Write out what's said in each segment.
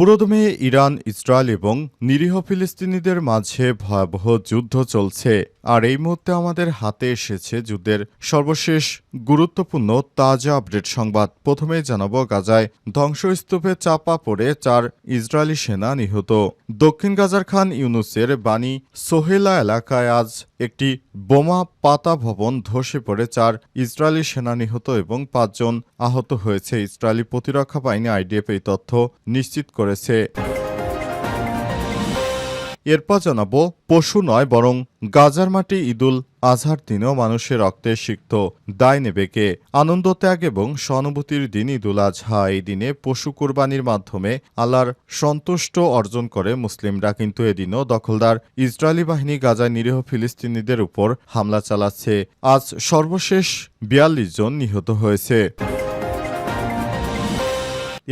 পুরোদমে Iran, Israel এবং নিরীহ ফিলিস্তিনিদের মাঝে ভয়াবহ যুদ্ধ চলছে। আর এই মুহূর্তে আমাদের হাতে এসেছে যুদ্ধের সর্বশেষ গুরুত্বপূর্ণ তাজা আপডেট সংবাদ। প্রথমে জানাব, গাজায় ধ্বংসস্তূপে চাপা পড়ে চার ইসরায়েলি সেনা নিহত। দক্ষিণ গাজার খান ইউনুসের বাণী, সোহেলা এলাকায় আজ একটি বোমা পাতা ভবন ধসে পড়ে চার ইসরায়েলি সেনা নিহত এবং পাঁচজন আহত হয়েছে। ইসরায়েলি প্রতিরক্ষা বাহিনী, আইডিএফ এই তথ্য নিশ্চিত করেছে। এরপর জানাব, পশু নয়, বরং গাজার মাটি ঈদুল আজহার দিনেও মানুষের রক্তে সিক্ত। দায় নেবে কে? আনন্দ ত্যাগ এবং সহানুভূতির দিন ঈদুল আজহা। এই দিনে পশু কোরবানির মাধ্যমে আল্লাহর সন্তুষ্ট অর্জন করে মুসলিমরা, কিন্তু এদিনও দখলদার ইসরায়েলি বাহিনী গাজায় নিরীহ ফিলিস্তিনিদের উপর হামলা চালাচ্ছে। আজ সর্বশেষ বিয়াল্লিশ জন নিহত হয়েছে।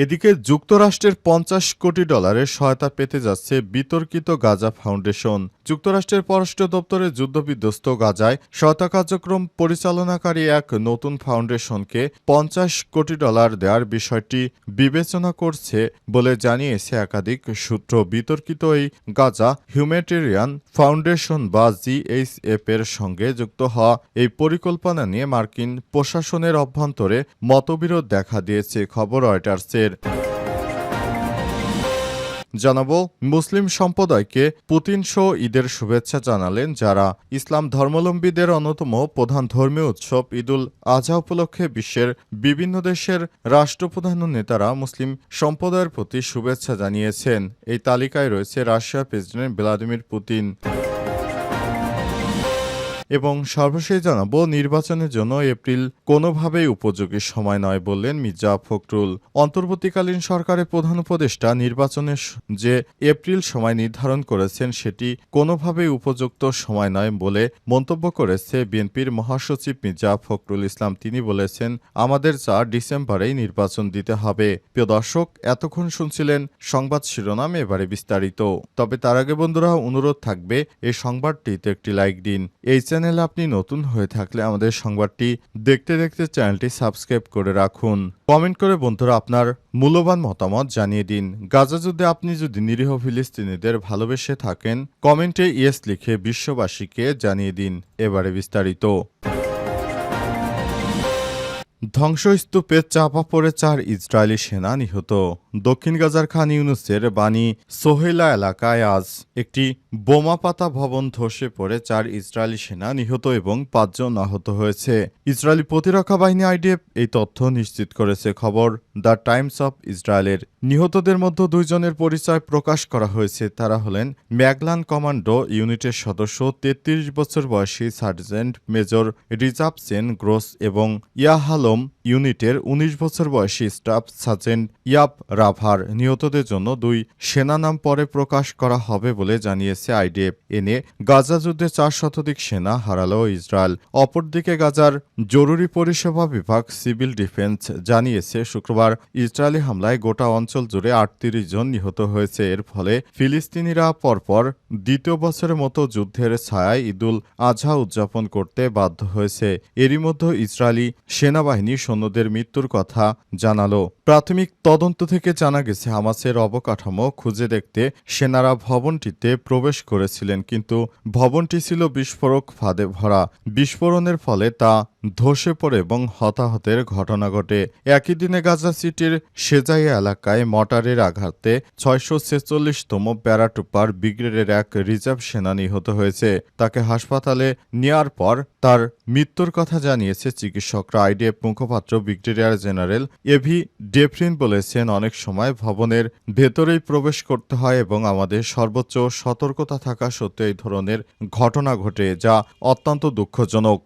এদিকে যুক্তরাষ্ট্রের পঞ্চাশ কোটি ডলারের সহায়তা পেতে যাচ্ছে বিতর্কিত গাজা ফাউন্ডেশন। যুক্তরাষ্ট্রের পররাষ্ট্র দপ্তরের যুদ্ধবিধ্বস্ত গাজায় সহায়তা কার্যক্রম পরিচালনাকারী এক নতুন ফাউন্ডেশনকে পঞ্চাশ কোটি ডলার দেওয়ার বিষয়টি বিবেচনা করছে বলে জানিয়েছে একাধিক সূত্র। বিতর্কিত এই গাজা হিউম্যাটেরিয়ান ফাউন্ডেশন বা জিএইচএফ এর সঙ্গে যুক্ত হওয়া এই পরিকল্পনা নিয়ে মার্কিন প্রশাসনের অভ্যন্তরে মতবিরোধ দেখা দিয়েছে, খবর রয়টার্সের। জানাব মুসলিম সম্প্রদায়কে পুতিন শো ঈদের শুভেচ্ছা জানালেন যারা ইসলাম ধর্মলম্বীদের অন্যতম প্রধান ধর্মীয় উৎসব ঈদুল আজহা উপলক্ষে বিশ্বের বিভিন্ন দেশের রাষ্ট্রপ্রধান ও নেতারা মুসলিম সম্প্রদায়ের প্রতি শুভেচ্ছা জানিয়েছেন। এই তালিকায় রয়েছে রাশিয়ার প্রেসিডেন্ট ভ্লাদিমির পুতিন। এবং সর্বশেষ জানাব, নির্বাচনের জন্য এপ্রিল কোনোভাবেই উপযোগী সময় নয় বললেন মির্জা ফখরুল। অন্তর্বর্তীকালীন সরকারের প্রধান উপদেষ্টা নির্বাচনের যে এপ্রিল সময় নির্ধারণ করেছেন, সেটি কোনোভাবেই উপযুক্ত সময় নয় বলে মন্তব্য করেছে বিএনপির মহাসচিব মির্জা ফখরুল ইসলাম। তিনি বলেছেন, আমাদের চার ডিসেম্বরেই নির্বাচন দিতে হবে। প্রিয় দর্শক, এতক্ষণ শুনছিলেন সংবাদ শিরোনাম, এবারে বিস্তারিত। তবে তার আগে বন্ধুরা, অনুরোধ থাকবে, এই সংবাদটিতে একটি লাইক দিন। এই চ্যানেলে আপনি নতুন হয়ে থাকলে আমাদের সংবাদটি দেখতে দেখতে চ্যানেলটি সাবস্ক্রাইব করে রাখুন। কমেন্ট করে বন্ধুরা আপনার মূল্যবান মতামত জানিয়ে দিন। গাজা যুদ্ধে আপনি যদি নিরীহ ফিলিস্তিনিদের ভালোবেসে থাকেন, কমেন্টে ইয়েস লিখে বিশ্ববাসীকে জানিয়ে দিন। এবারে বিস্তারিত। ধ্বংসস্তূপে চাপা পড়ে চার ইসরায়েলি সেনা নিহত। দক্ষিণ গাজার খান ইউনুসের বাণী সোহেলা এলাকায় আজ একটি বোমাপাতা ভবন ধসে পড়ে চার ইসরায়েলি সেনা নিহত এবং পাঁচজন আহত হয়েছে। ইসরায়েলি প্রতিরক্ষা বাহিনী আইডিএফ এই তথ্য নিশ্চিত করেছে। খবর দ্য টাইমস অফ ইসরায়েলের নিহতদের মধ্যে দুইজনের পরিচয় প্রকাশ করা হয়েছে। তারা হলেন ম্যাগলান কমান্ডো ইউনিটের সদস্য, তেত্রিশ বছর বয়সী সার্জেন্ট মেজর রিজাভ সেন গ্রোস এবং ইয়াহালম ইউনিটের ১৯ বছর বয়সী স্টাফ সার্জেন্ট ইয়াব রাভার নিহতদের জন্য দুই সেনা নাম পরে প্রকাশ করা হবে বলে জানিয়েছে আইডিএফ। এনে গাজা যুদ্ধে চার শতাধিক সেনা হারালো ইসরায়েল। অপরদিকে গাজার জরুরি পরিষেবা বিভাগ সিভিল ডিফেন্স জানিয়েছে, শুক্রবার ইসরায়েলি হামলায় গোটা অঞ্চল জুড়ে আটত্রিশ জন নিহত হয়েছে। এর ফলে ফিলিস্তিনিরা পরপর দ্বিতীয় বছরের মতো যুদ্ধের ছায়ায় ঈদুল আজহা উদযাপন করতে বাধ্য হয়েছে। এরই মধ্যে ইসরায়েলি সেনাবাহিনী সৈন্যদের মৃত্যুর কথা জানালো। প্রাথমিক তদন্ত থেকে জানা গেছে, হামাসের অবকাঠামো খুঁজে দেখতে সেনারা ভবনটিতে প্রবেশ করেছিলেন, কিন্তু ভবনটি ছিল বিস্ফোরক ফাঁদে ভরা। বিস্ফোরণের ফলে তা ধসে পড়ে এবং হতাহতের ঘটনা ঘটে। একই দিনে গাজা সিটির সেজাইয়া এলাকায় মটারের আঘাতে ছয়শো ছেচল্লিশতম প্যারাটুপার ব্রিগেডের এক রিজার্ভ সেনা নিহত হয়েছে। তাকে হাসপাতালে নেয়ার পর তার মৃত্যুর কথা জানিয়েছে চিকিৎসকরা। আইডিএফ মুখপাত্র ব্রিগেডিয়ার জেনারেল এভি ডেফরিন বলেছেন, অনেক সময় ভবনের ভেতরেই প্রবেশ করতে হয় এবং আমাদের সর্বোচ্চ সতর্কতা থাকা সত্ত্বেও এই ধরনের ঘটনা ঘটে, যা অত্যন্ত দুঃখজনক।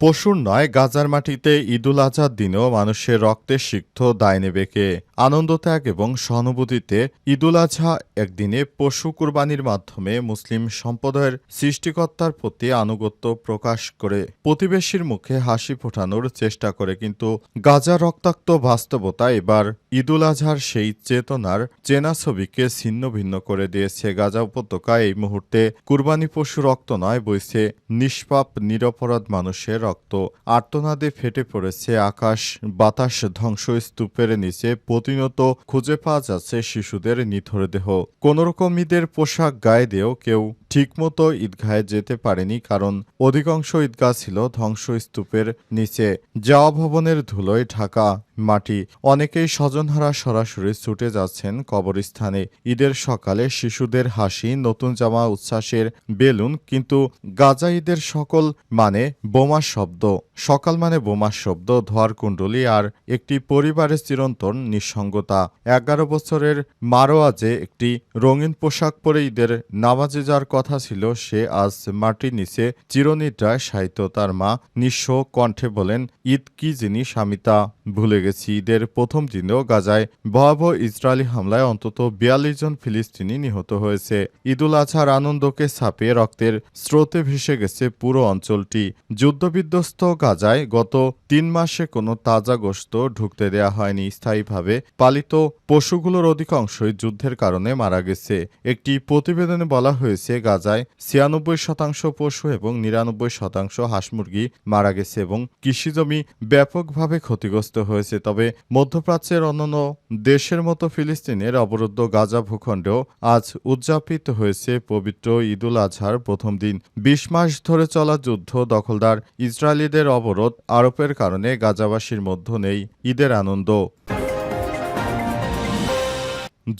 পশুর নয় গাজার মাটিতে ঈদুল আজহার দিনেও মানুষের রক্তে সিক্ত দায় নেবে কে? আনন্দ ত্যাগ এবং সহানুভূতিতে ঈদুল আজহা একদিনে পশু কুরবানির মাধ্যমে মুসলিম সম্প্রদায়ের সৃষ্টিকর্তার প্রতি আনুগত্য প্রকাশ করে। প্রতিবেশীর মুখে হাসি ফোটানোর চেষ্টা করে, কিন্তু গাজা রক্তাক্ত বাস্তবতা এবার ঈদুল আজহার সেই চেতনার চেনা ছবিকে ছিন্ন ভিন্ন করে দিয়েছে। গাজা উপত্যকা এই মুহূর্তে কুরবানি পশু রক্ত নয়, বইছে নিষ্পাপ, নিরপরাধ মানুষের রক্ত। আর্তনাদে ফেটে পড়েছে আকাশ, বাতাস ধ্বংসস্তূপের নিচে প্রতিনিয়ত খুঁজে পাওয়া যাচ্ছে শিশুদের নিথর দেহ। কোনোরকম ঈদের পোশাক গায়ে দিয়েও কেউ ঠিকমতো ঈদগাহে যেতে পারেনি, কারণ অধিকাংশ ঈদগাহ ছিল ধ্বংসস্তূপের নিচে। যাওয়া ভবনের ধুলোয় ঢাকা মাটি। অনেকেই স্বজনহারা সরাসরি ছুটে যাচ্ছেন কবরস্থানে। ঈদের সকালে শিশুদের হাসি, নতুন জামা, উচ্ছ্বাসের বেলুন, কিন্তু গাজা ঈদের সকল মানে বোমার শব্দ। সকাল মানে বোমার শব্দ, ধোয়ার কুণ্ডলী আর একটি পরিবারের চিরন্তন নিঃসঙ্গতা। এগারো বছরের মারোয়াজে একটি রঙিন পোশাক পরে ঈদের নামাজে যার কথা ছিল, সে আজ মাটির নিচে চিরনিদ্রায় সাহিত্য তার মা নিঃস্ব কণ্ঠে বলেন, ঈদ কি জিনিস আমি তা ভুলে গেছি ঈদের প্রথম দিনেও গাজায় ভয়াবহ ইসরায়েলি হামলায় অন্তত বিয়াল্লিশ জন ফিলিস্তিনি নিহত হয়েছে। ঈদুল আজহার আনন্দকে ছাপিয়ে রক্তের স্রোতে ভেসে গেছে পুরো অঞ্চলটি। যুদ্ধবিধ্বস্ত গাজায় গত তিন মাসে কোনো তাজা গোশত ঢুকতে দেয়া হয়নি। স্থায়ীভাবে পালিত পশুগুলোর অধিকাংশই যুদ্ধের কারণে মারা গেছে। একটি প্রতিবেদনে বলা হয়েছে, গাজায় ছিয়ানব্বই শতাংশ পশু এবং নিরানব্বই শতাংশ হাঁস মুরগি মারা গেছে এবং কৃষিজমি ব্যাপকভাবে ক্ষতিগ্রস্ত হয়েছে। তবে মধ্যপ্রাচ্যের অন্যান্য দেশের মতো ফিলিস্তিনের অবরুদ্ধ গাজা ভূখণ্ডেও আজ উদযাপিত হয়েছে পবিত্র ঈদুল আজহার প্রথম দিন। বিশ মাস ধরে চলা যুদ্ধ দখলদার ইসরায়েলিদের অবরোধ আরোপের কারণে গাজাবাসীর মধ্য নেই ঈদের আনন্দ।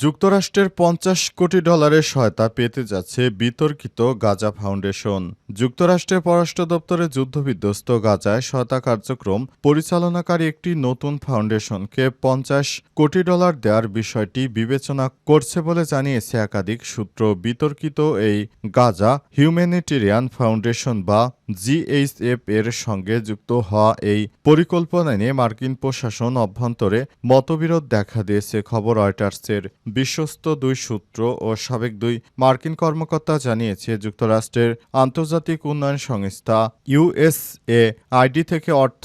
যুক্তরাষ্ট্রের পঞ্চাশ কোটি ডলারের সহায়তা পেতে যাচ্ছে বিতর্কিত গাজা ফাউন্ডেশন। যুক্তরাষ্ট্রের পররাষ্ট্র দপ্তরের যুদ্ধবিধ্বস্ত গাজায় সহায়তা কার্যক্রম পরিচালনাকারী একটি নতুন ফাউন্ডেশনকে পঞ্চাশ কোটি ডলার দেওয়ার বিষয়টি বিবেচনা করছে বলে জানিয়েছে একাধিক সূত্র। বিতর্কিত এই গাজা হিউম্যানিটেরিয়ান ফাউন্ডেশন বা জিএইচএফ এর সঙ্গে যুক্ত হওয়া এই পরিকল্পনা নিয়ে মার্কিন প্রশাসন অভ্যন্তরে মতবিরোধ দেখা দিয়েছে, খবর রয়টার্সের বিশ্বস্ত দুই সূত্র ও সাবেক দুই মার্কিন কর্মকর্তা জানিয়েছে, যুক্তরাষ্ট্রের আন্তর্জাতিক উন্নয়ন সংস্থা ইউএসএ আইডি থেকে অর্থ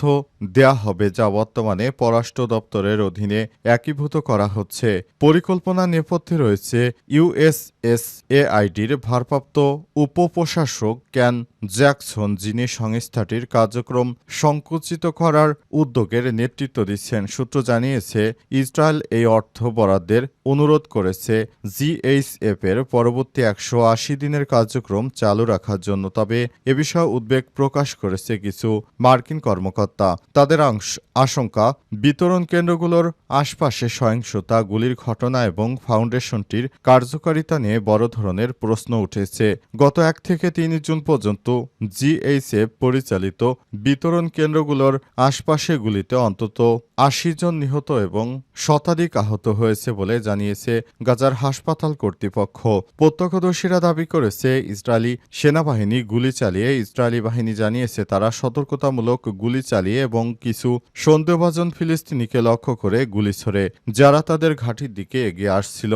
দেয়া হবে যা বর্তমানে পররাষ্ট্র দপ্তরের অধীনে একীভূত করা হচ্ছে। পরিকল্পনা নেপথ্যে রয়েছে ইউএসএসএআইডির ভারপ্রাপ্ত উপপ্রশাসক ক্যান জ্যাকসন যিনি সংস্থাটির কার্যক্রম সংকুচিত করার উদ্যোগের নেতৃত্ব দিচ্ছেন, সূত্র জানিয়েছে, ইসরায়েল এই অর্থ বরাদ্দের অনুরোধ করেছে জিএইচএফ এর পরবর্তী একশো আশি দিনের কার্যক্রম চালু রাখার জন্য। তবে এ বিষয়ে উদ্বেগ প্রকাশ করেছে কিছু মার্কিন কর্মকর্তা। তাদের আংশ- আশঙ্কা, বিতরণ কেন্দ্রগুলোর আশপাশে সহিংসতা, গুলির ঘটনা এবং ফাউন্ডেশনটির কার্যকারিতা নিয়ে বড় ধরনের প্রশ্ন উঠেছে। গত এক থেকে তিন জুন পর্যন্ত জিএইচএফ পরিচালিত বিতরণ কেন্দ্রগুলোর আশপাশে গুলিতে অন্তত আশি জন নিহত এবং শতাধিক আহত হয়েছে বলে জানিয়েছে গাজার হাসপাতাল কর্তৃপক্ষ। প্রত্যক্ষদর্শীরা দাবি করেছে, ইসরায়েলি সেনাবাহিনী গুলি চালিয়ে, ইসরায়েলি বাহিনী জানিয়েছে তারা সতর্কতামূলক গুলি চালিয়ে এবং কিছু সন্দেহভাজন ফিলিস্তিনিকে লক্ষ্য করে গুলি ছোড়ে, যারা তাদের ঘাঁটির দিকে এগিয়ে আসছিল।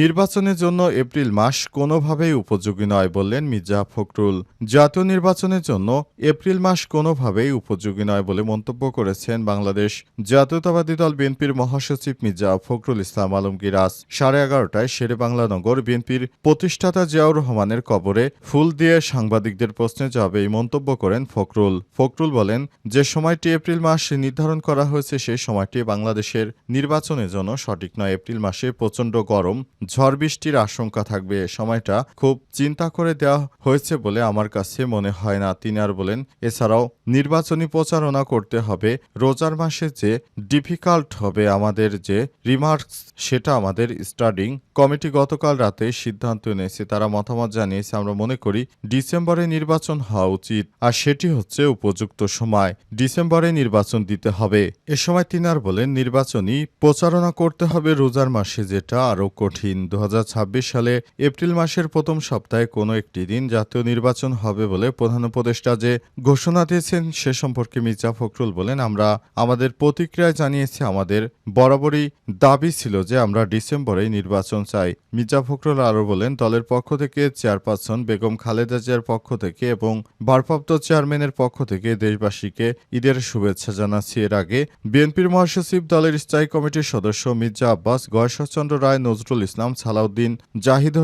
নির্বাচনের জন্য এপ্রিল মাস কোনোভাবেই উপযোগী নয় বললেন মির্জা ফখরুল। জাতীয় নির্বাচনের জন্য এপ্রিল মাস কোনোভাবেই উপযোগী নয় বলে মন্তব্য করেছেন বাংলাদেশ জাতীয়তাবাদী দল বিএনপির মহাসচিব মির্জা ফখরুল ইসলাম আলমগীর। আজ সাড়ে এগারোটায় শেরে বাংলা নগর বিএনপির প্রতিষ্ঠাতা জিয়াউর রহমানের কবরে ফুল দিয়ে সাংবাদিকদের প্রশ্নে জবাবে এই মন্তব্য করেন ফখরুল। ফখরুল বলেন, যে সময়টি এপ্রিল মাস নির্ধারণ করা হয়েছে সেই সময়টি বাংলাদেশের নির্বাচনের জন্য সঠিক নয়। এপ্রিল মাসে প্রচণ্ড গরম ঝড় বৃষ্টির আশঙ্কা থাকবে। সময়টা খুব চিন্তা করে দেওয়া হয়েছে বলে আমার কাছে মনে হয় না। তিনি আর বলেন, এছাড়াও নির্বাচনী প্রচারণা করতে হবে। রোজার মাসে যে ডিফিকাল্ট হবে আমাদের যে রিমার্কস, সেটা আমাদের স্টাডিং কমিটি গতকাল রাতে সিদ্ধান্ত নিয়েছে তারা মতামত জানিয়েছে, আমরা মনে করি ডিসেম্বরে নির্বাচন হওয়া উচিত, আর সেটি হচ্ছে উপযুক্ত সময়। ডিসেম্বরে নির্বাচন দিতে হবে। এ সময় তিনি আর বলেন, নির্বাচনী প্রচারণা করতে হবে রোজার মাসে, যেটা আরও কঠিন। দু হাজার ছাব্বিশ সালে এপ্রিল মাসের প্রথম সপ্তাহে কোনো একটি দিন জাতীয় নির্বাচন হবে বলে প্রধান উপদেষ্টা যে ঘোষণা দিয়েছেন, সে সম্পর্কে মির্জা ফখরুল বলেন, আমরা আমাদের প্রতিক্রিয়ায় জানিয়েছি, আমাদের বরাবরই দাবি ছিল যে আমরা ডিসেম্বরেই নির্বাচন চাই। মির্জা ফখরুল আরও বলেন, দলের পক্ষ থেকে চেয়ারপারসন বেগম খালেদা জিয়ার পক্ষ থেকে এবং ভারপ্রাপ্ত চেয়ারম্যানের পক্ষ থেকে দেশবাসীকে ঈদের শুভেচ্ছা জানাচ্ছি। এর আগে বিএনপির মহাসচিব দলের স্থায়ী কমিটির সদস্য মির্জা আব্বাস, গয়েশ্বরচন্দ্র রায়, নজরুল ইসলাম সালাউদ্দিন, জাহিদ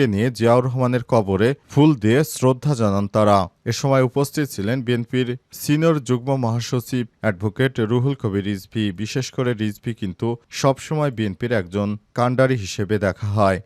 হোসেনকে নিয়ে জিয়াউর রহমানের কবরে ফুল দিয়ে শ্রদ্ধা জানান তারা। এ সময় উপস্থিত ছিলেন বিএনপির সিনিয়র যুগ্ম মহাসচিব অ্যাডভোকেট রুহুল কবির রিজভি। বিশেষ করে রিজভি কিন্তু সবসময় বিএনপির একজন কাণ্ডারি হিসেবে দেখা হয়।